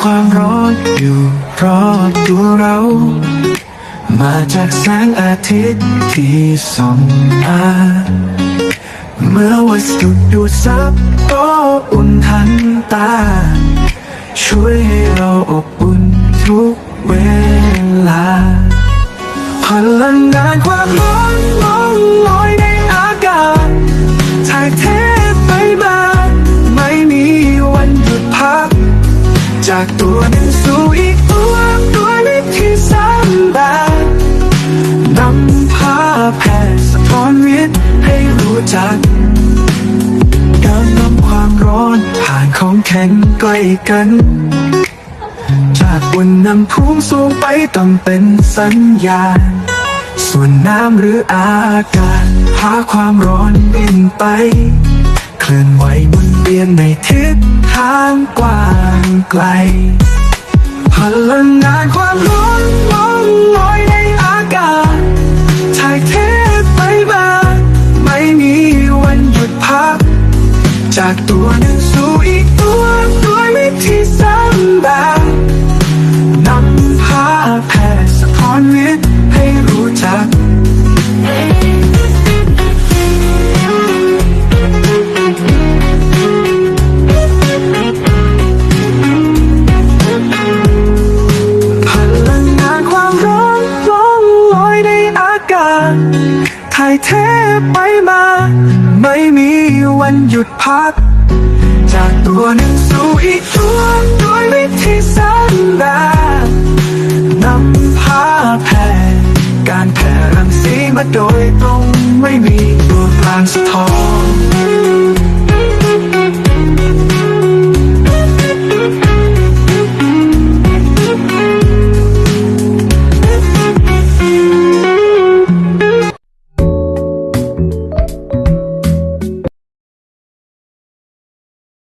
ความร้อนอยู่เพราะตัวเรา มาจากแสงอาทิตย์ที่ส่องมาเมื่อวัสดุดูดซับก็อุ่นทันตา ช่วยให้เราอบอุ่นทุกเวลาพลังงานความร้อนลอยในอากาศถ่ายเท จากตัวหนึ่งสู่อีกตัวด้วยวิธีสางแบบนำพาแผ่สะท้อนวิทย์ให้รู้จักการนำความร้อนผ่านของแข็งใกล้กัน จากอุณหภูมิสูงไปต้องเป็นสัญญาณ ส่วนน้ำหรืออากาศพาความร้อนบินไป เคลื่อนไหวหมุนเวียนในทิศ ทางกว้างไกล พลังงานความร้อนร้องลอยในอากาศถ่ายเทไปมา ไม่มีวันหยุดพัก จากตัวหนึ่งสู่อีกตัว ถ่ายเทไปมา ไม่มีวันหยุดพัก จากตัวหนึ่งสู่อีกตัวด้วยวิธีสร้างแบบนำพาแผ่การแผ่รังสีมาโดยตรงไม่มีตัวกลางสะท้อน